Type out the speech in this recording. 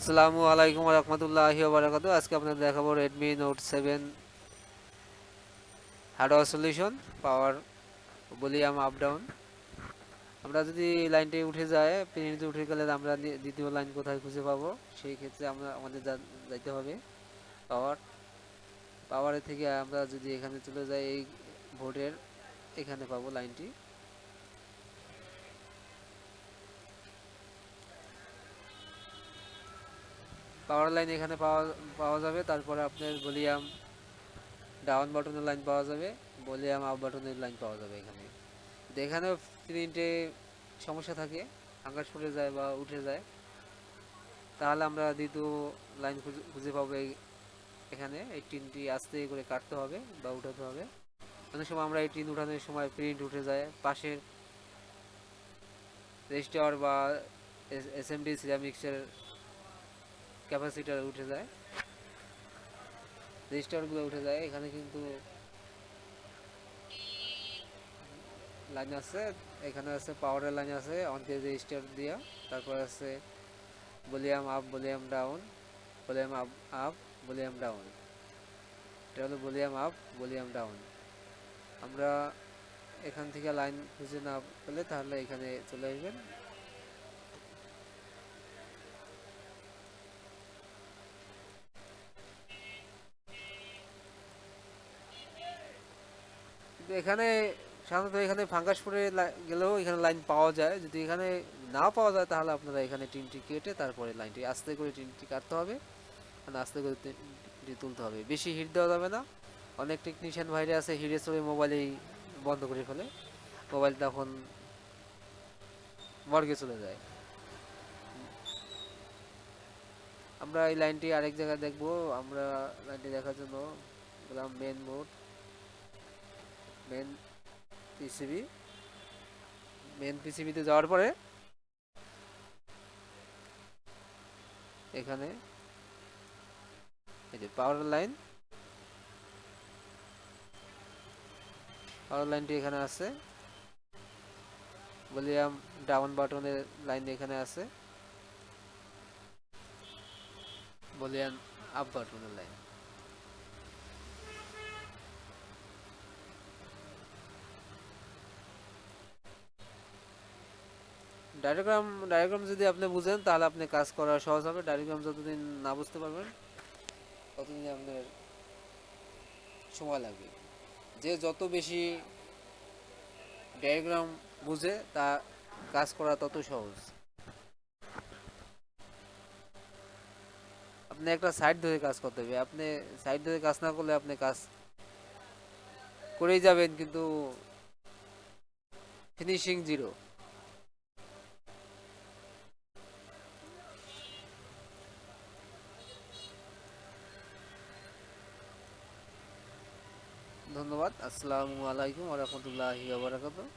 আসসালামু আলাইকুম রহমতুল্লাহি বারাকাত আজকে আপনাদের দেখাবো Redmi note seven hardware solution power volume up down আমরা যদি লাইনটি উঠে যায় প্রিন্ট উঠে গেলে আমরা দ্বিতীয় লাইন কোথায় খুঁজে পাবো? সেই ক্ষেত্রে আমরা আমাদের যাইতে হবে। পাওয়ার পাওয়ারের থেকে আমরা যদি এখানে চলে যাই এই ভোটের এখানে পাবো লাইনটি পাওয়ার লাইন এখানে পাওয়া পাওয়া যাবে। তারপরে আপনার ভলিউম ডাউন বাটনের লাইন পাওয়া যাবে, ভলিউম আপ বাটনের লাইন পাওয়া যাবে এখানে। তো এখানেও প্রিন্টে সমস্যা থাকে। আকাশ পড়ে যায় বা উঠে যায়। তাহলে আমরা দ্বিতীয় লাইন খুঁজে পাবো এখানে। এই টিনটি আস্তে করে কাটতে হবে বা উঠাতে হবে। অনেক সময় আমরা এই টিন উঠানোর সময় প্রিন্ট উঠে যায়। পাশের রেজিস্টার বা এস এম ডি সিরামিক্সের ক্যাপাসিটার উঠে যায়। রেজিস্টারগুলো উঠে যায়, এখানে কিন্তু লাইন আছে, এখানে আছে পাওয়ারের লাইন আছে অনেকে রেজিস্টার দিয়া, তারপর আছে volume up volume down volume up up volume down এটা হলো ভলিউম আপ ভলিউম ডাউন আমরা এখান থেকে লাইন খুঁজে না পেলে তাহলে এখানে চলে আসবেন। এখানে সাধারণত এখানে ফাঙ্গাস পড়ে গেলেও এখানে লাইন পাওয়া যায়। যদি এখানে না পাওয়া যায়, তাহলে আপনারা এখানে টিনটি কেটে তারপরে লাইনটি আস্তে করে টিনটি কাটতে হবে। আস্তে করে টিনটি তুলতে হবে। বেশি হিট দেওয়া যাবে না। অনেক টেকনিশিয়ান ভাইরে আছে হিটে চলে মোবাইলেই বন্ধ করে ফেলে। মোবাইল তখন মর্গে চলে যায়। আমরা এই লাইনটি আরেক জায়গায় দেখব। আমরা লাইনটি দেখার জন্য গেলাম main mode main PCB main পিসিবিতে যাওয়ার পরে এখানে এই যে পাওয়ার লাইন পাওয়ার লাইনটি এখানে আছে। ভলিউম ডাউন বাটনের লাইন এখানে আছে। ভলিউম আপ বাটনের লাইন ডায়াগ্রাম ডায়াগ্রাম যদি আপনি বুঝেন, তাহলে আপনি কাজ করা সহজ হবে। ডায়াগ্রাম যতদিন না বুঝতে পারবেন, ততদিন আপনার সময় লাগবে। যে যত বেশি ডায়াগ্রাম বুঝে, তা কাজ করা তত সহজ। আপনি একটা সাইড ধরে কাজ করতে হবে। আপনি সাইড ধরে কাজ না করলে আপনি কাজ করেই যাবেন, কিন্তু ফিনিশিং জিরো ধন্যবাদ। আসসালামু আলাইকুম ওয়া রাহমাতুল্লাহি ওয়া বারাকাতুহু।